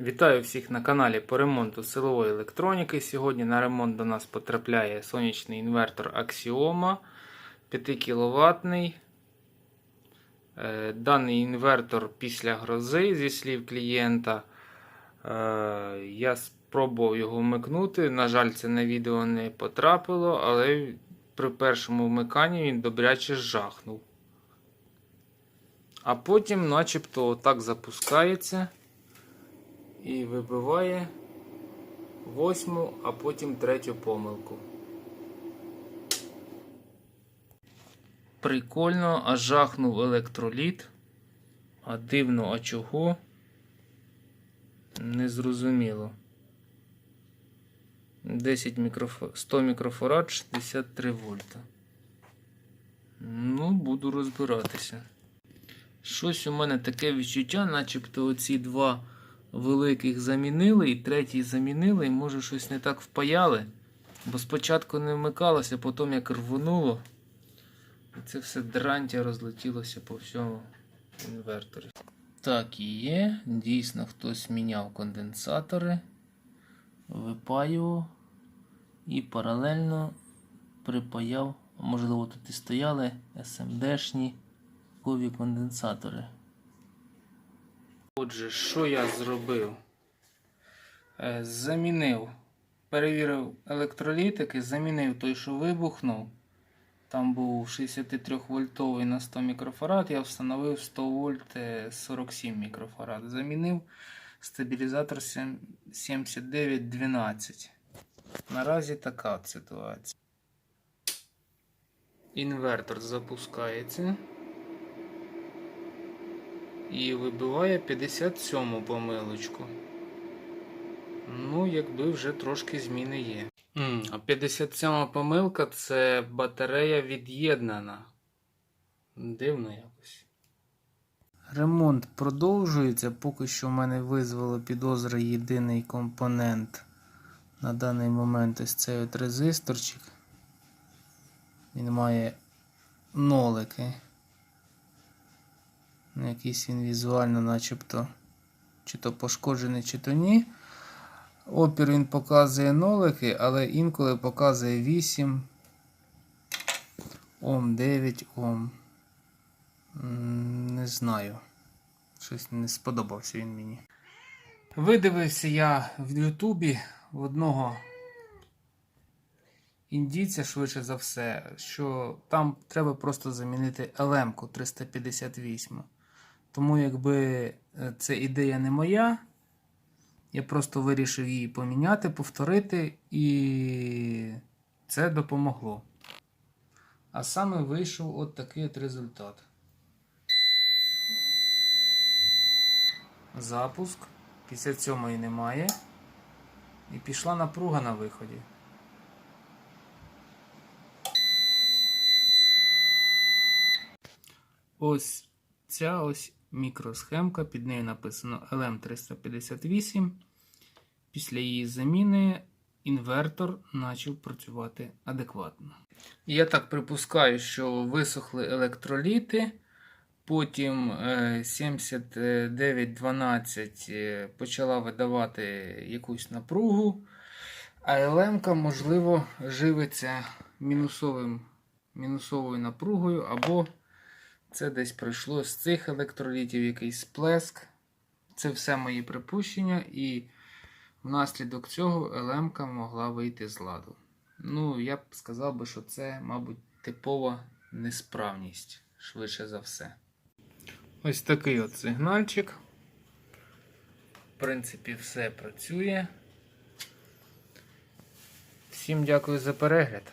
Вітаю всіх на каналі по ремонту силової електроніки. Сьогодні на ремонт до нас потрапляє сонячний інвертор Axioma 5 кВт. Даний інвертор після грози, зі слів клієнта. Е, Я спробував його вмикнути. На жаль, це на відео не потрапило, але при першому вмиканні він добряче жахнув. А потім, начебто, так запускається і вибиває восьму, а потім третю помилку. Прикольно, а жахнув електроліт. А дивно, а чого? Незрозуміло. 10 мікроф... 100 мікрофарад, 63 вольта. Ну, буду розбиратися. Щось у мене таке відчуття, начебто оці два великих замінили, і третій замінили, і може щось не так впаяли. Бо спочатку не вмикалося, потім як рвонуло. І це все дрантя розлетілося по всьому інверторі. Так і є. Дійсно, хтось міняв конденсатори, випаював і паралельно припаяв, можливо тут і стояли SMD-шні кові конденсатори. Отже, що я зробив? Е, Замінив, перевірив електролітики, замінив той, що вибухнув. Там був 63 вольтовий на 100 мікрофарад, я встановив 100 вольт е, 47 мікрофарад. Замінив стабілізатор 7912. Наразі така ситуація. Інвертор запускається і вибиває 57 помилочку. Ну, якби вже трошки зміни є. А 57 помилка це батарея від'єднана. Дивно якось. Ремонт продовжується. Поки що в мене визвало підозри єдиний компонент на даний момент ось цей от резисторчик. Він має нолики. Ну, Якийсь він візуально начебто чи то пошкоджений, чи то ні. Опір він показує нолики, але інколи показує 8 Ом, 9 Ом. Не знаю. Щось не сподобався він мені. Видивився я в Ютубі в одного індійця, швидше за все, що там треба просто замінити LM-ку 358. Тому, якби е, це ідея не моя, я просто вирішив її поміняти, повторити, і це допомогло. А саме вийшов от такий от результат. Запуск. 57-ї немає. І пішла напруга на виході. Ось ця ось мікросхемка, під нею написано LM358. Після її заміни інвертор почав працювати адекватно. Я так припускаю, що висохли електроліти. Потім е, 7912 е, почала видавати якусь напругу, а LM, можливо, живиться мінусовим, мінусовою напругою, або це десь пройшло з цих електролітів якийсь сплеск. Це все мої припущення, і внаслідок цього LM могла вийти з ладу. Ну, я б сказав би, що це, мабуть, типова несправність, швидше за все. Ось такий от сигнальчик. В принципі, все працює. Всім дякую за перегляд.